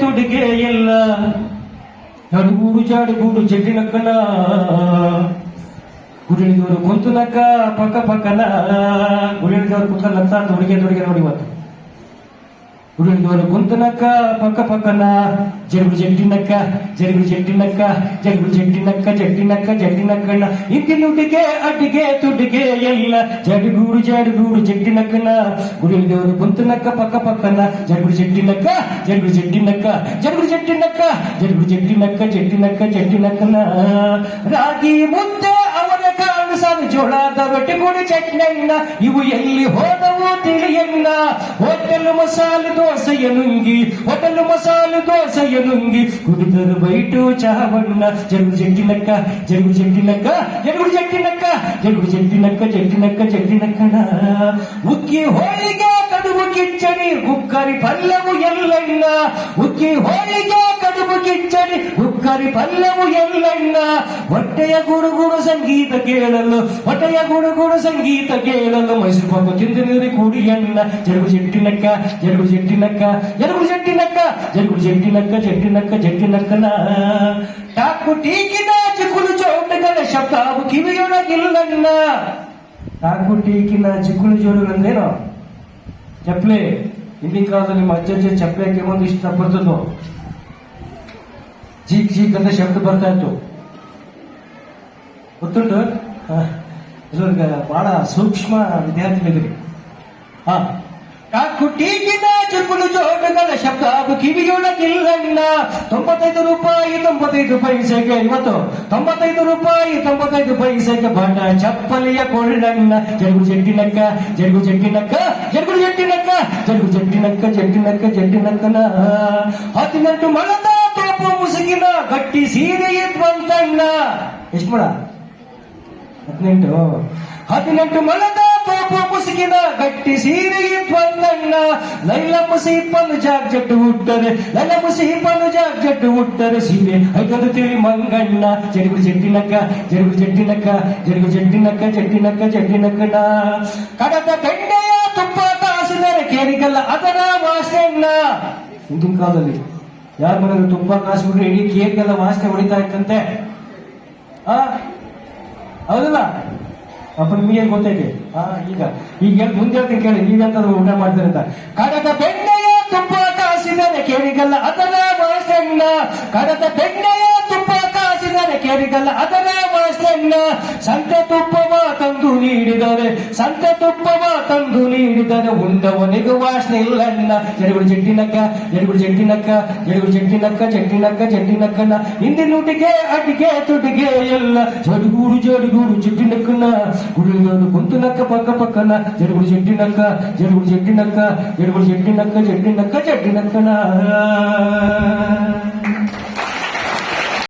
ತುಡಿಗೆ ಎಲ್ಲ. ನಡುಗೂಡು ಜಾಡುಗೂಡು ಜಡ್ಡಿನಕ್ಕನ ಗುಡಿಳಿದವರು ಕುಂತುನಕ್ಕ ಪಕ್ಕ ಪಕ್ಕನ. ಗುಡಿಳಿದವರು ಕುಂತಲತ್ತ ತುಡಿಗೆ ತುಡಿಗೆ ನೋಡಿ ಇವತ್ತು. ಗುಡಿಳಿದವರು ಕುಂತನಕ್ಕ ಪಕ್ಕ ಪಕ್ಕನ ಜರುಗು ಜಡ್ಡಿನಕ್ಕ ಜರುಗು ಜಡ್ಡಿನಕ್ಕ ಜರುಗು ಜಡ್ಡಿನಕ್ಕ ಜಡ್ಡಿನಕ್ಕ ಜಡ್ಡಿನಕ್ಕನ ಇಂದಿನುಡಿಗೆ ಅಡ್ಡಿಗೆ ತುಡಿಗೆ ಎಲ್ಲ ಜಡುಗೂಡು ಜಾಡುಗೂಡು ಜಡ್ಡಿನಕ್ಕನ ಗುಡಿಳಿದವರು ಕುಂತನಕ್ಕ ಪಕ್ಕ ಪಕ್ಕನ ಜರುಗು ಜಡ್ಡಿನಕ್ಕ ಜರುಗು ಜಡ್ಡಿನಕ್ಕ ಜರುಗು ಜಡ್ಡಿನಕ್ಕ ಜರುಗು ಜಡ್ಡಿನಕ್ಕ ಜಡ್ಡಿನಕ್ಕ ಜಡ್ಡಿನಕ್ಕನ ರಾಗಿ ಮುದ್ದೆ ಅವರ ಕಾಳು ಸಾರು ಜೋಳ ರೊಟ್ಟಿ ಗುಡಿ ಚಟ್ನಣ್ಣ ಇವು ಎಲ್ಲಿ ಹೋದವು ತಿಳಿಯಣ್ಣ ಹೋಟೆಲ್ ಮಸಾಲೆ ದೋಸೆಯ ನುಂಗಿ, ಹೋಟೆಲ್ ಮಸಾಲೆ ದೋಸೆಯ ನುಂಗಿ ಕುಡಿದರು ಬೈಟು ಚಹವಣ್ಣ. ಜರುಗು ಜಗ್ಗಿನಕ್ಕ ಜರುಗು ಜಗ್ಗಿನಕ್ಕ ಜರುಗು ಜಗ್ಗಿನಕ್ಕ ಜರುಗು ಜಗ್ಗಿನಕ್ಕ ಜಗ್ಗಿನಕ್ಕ ಜಗ್ಗಿನಕ್ಕಣ ಉಕ್ಕಿ ಹೋಳಿಗೆ, ಕಡುಬು ಕಿಚ್ಚಡಿ ಕುಕ್ಕರಿ ಪಲ್ಲವು ಎಲ್ಲಣ್ಣ. ಉಕ್ಕಿ ಹೋಳಿಗೆ, ಕಡುಬು ಕಿಚ್ಚಡಿ ಕುಕ್ಕರಿ ಪಲ್ಲವು ಎಲ್ಲಣ್ಣ ಹೊಟ್ಟೆಯ ಗುಡುಗುಡು ಸಂಗೀತ ಕೇಳಲು ಹೊಟ್ಟೆಯ ಗುಡುಗುಡು ಸಂಗೀತ ಕೇಳಲು ಮೈಸೂರು ಪಾಪು ತಿಂದು ನೀರಿ ಕುಡಿಯಣ್ಣ ಜರುಗು ಜಟ್ಟಿನಕ್ಕ ಜರುಗು ಜಟ್ಟಿನಕ್ಕ ಜರುಗು ಜಟ್ಟಿನಕ್ಕ ಜರುಗು ಜಟ್ಟಿನಕ್ಕ ಜಟ್ಟಿನಕ್ಕ ಜಟ್ಟಿನಕ್ಕನ ಟಾಕು ಟೀಕಿನ ಚಿಕ್ಕುಲು ಚೌಟಗಳ ಶಬ್ದಾವು ಕಿವಿಯೊಳಗಿಲ್ಲಣ್ಣ ಟಾಕು ಟೀಕಿನ ಚಿಕ್ಕುಳು ಜೋಡುಗಳಂದ್ರೇನು ಚಪ್ಪಲಿ ಹಿಂದಿನ ಕಾಲದಲ್ಲಿ ನಿಮ್ಮ ಅಜ್ಜ ಅಜ್ಜ ಚಪ್ಪಲಿ ಜೀಕ್ ಜೀಕ್ ಅಂತ ಶಬ್ದ ಬರ್ತಾ ಇತ್ತು. ಗೊತ್ತುಂಟು? ಬಹಳ ಸೂಕ್ಷ್ಮ ವಿದ್ಯಾರ್ಥಿಗಳಿದ್ರಿ ಹಾ. ಕಾಕು ಟೀಕಿನ ಚುಕ್ಕುಲು ಜೋಡುಗಳ ಶಬ್ದ, ಅದು ಕಿವಿಯೊಳಗಿಲ್ಲ ತೊಂಬತ್ತೈದು ರೂಪಾಯಿ, ತೊಂಬತ್ತೈದು ಪೈಸೆಗೆ ಇವತ್ತು ತೊಂಬತ್ತೈದು ರೂಪಾಯಿ, ತೊಂಬತ್ತೈದು ಪೈಸೆಗೆ ಬಣ್ಣ. ಚಪ್ಪಲಿಯ ಕೊಳ್ಳಣ್ಣ ಜರುಗು ಜಡ್ಡಿನಕ್ಕ ಜರುಗು ಜಡ್ಡಿನಕ್ಕ ಜರುಗು ಜಡ್ಡಿನಕ್ಕ ಜರುಗು ಜಡ್ಡಿನಕ್ಕ ಜಡ್ಡಿನಕ್ಕ ಜಡ್ಡಿನಕ್ಕನ ಹದಿನೆಂಟು ಮಳದ ತೋಪು ಮುಸುಗಿನ ಗಟ್ಟಿ ಸೀರೆ ಇದ್ವಂತಣ್ಣ ಎಷ್ಟು ಮಾಡ? ಹದಿನೆಂಟು. ಹದಿನೆಂಟು ಮಲದ ಪಾಪ ಮುಸುಕಿನ ಗಟ್ಟಿ ಸೀರೆ ಬಂದಣ್ಣ ಲೈಲ ಮುಸಿ ಸೀಪನ್ನು ಜಾಗ್ ಜಡ್ಡು ಹುಟ್ಟರೆ ಲೈಲಮ್ಮ ಸೀಪನ್ನು ಜಾಗ್ ಜಡ್ಡು ಹುಟ್ಟರೆ ಸೀರೆ. ಐದು ತಿಳಿ ಮಂಗಣ್ಣ. ಜಡಿಗು ಜಡ್ಡಿನಕ್ಕ ಜರುಗು ಜಡ್ಡಿನಕ್ಕ ಜಡಿಗು ಜಡ್ಡಿನಕ್ಕ ಜಡ್ಡಿನಕ್ಕ ಜಡ್ಡಿನಕ್ಕಣ್ಣ ಕಡದ ಕಂಡೆಯ ತುಪ್ಪ ಕಾಸಿದರೆ ಕೇರಿಗಲ್ಲ ಅದರ ವಾಸಣ್ಣ ಹಿಂದಿನ ಕಾಲದಲ್ಲಿ ಯಾರ ಬರೋದು ತುಪ್ಪ ಕಾಸು ಬಿಟ್ರೆ ಇಡೀ ಕೇಕೆಲ್ಲ ವಾಸನೆ ಹೊಡಿತಾ ಇತ್ತಂತೆ. ಹೌದಲ್ಲ? ಅಪ್ಪ ನಿಮಗೆ ಗೊತ್ತೈತೆ? ಹಾ ಈಗ ಈಗ ಹೇಳ್- ಮುಂದೆ ಹೇಳ್ತೀನಿ ಕೇಳಿ ನೀವೆಂತ ಊಟ ಮಾಡ್ತಾರೆ ಅಂತ ಕಡದ ಬೆಣ್ಣೆಯ ತುಪ್ಪ ಕಾಸಿದರೆ ಕೇಳಿಗಲ್ಲ ಅದರ ವಾಸಣ್ಣ ಕಡದ ಬೆಣ್ಣೆಯ ತುಪ್ಪ ಕಾಸಿದರೆ ಕೇಳಿಗಲ್ಲ ಅದರ ವಾಸಣ್ಣ ಸಂತ ತುಪ್ಪವ ತಂದು ನೀಡಿದರೆ ಸಂತ ತುಪ್ಪವ ತಂದು ನೀಡಿದರೆ ಉಂಡವನಿಗೂ ವಾಸನೆ ಇಲ್ಲಣ್ಣ. ಜಡುಗುಡು ಜೆಟ್ಟಿನಕ್ಕ ಜಡುಗುಡು ಜೆಟ್ಟಿನಕ್ಕ ಜಡುಗುಡು ಜಡ್ಡಿನಕ್ಕ ಜಡ್ಡಿನಕ್ಕ ಹಿಂದಿನ ಹಿಂದಿನುಟಿಗೆ ಅಟಿಗೆ ತುಟಿಗೆ ಎಲ್ಲ ಜಡುಗೂಡು ಜಡುಗೂಡು ಜಡ್ಡಿನಕ್ಕನ ಗುಡಿಯೋದು ಕುಂತುನಕ್ಕ, ಪಕ್ಕ ಪಕ್ಕನ. ಜಡಿಗುಡು ಜಡ್ಡಿನಕ್ಕ ಜಡಿಗುಡು ಜಡ್ಡಿನಕ್ಕ ಜಡುಗುಡು ಜೆಟ್ಟಿನಕ್ಕ ಜೆಟ್ಟಿನಕ್ಕ ಜಡ್ಡಿನಕ್ಕನ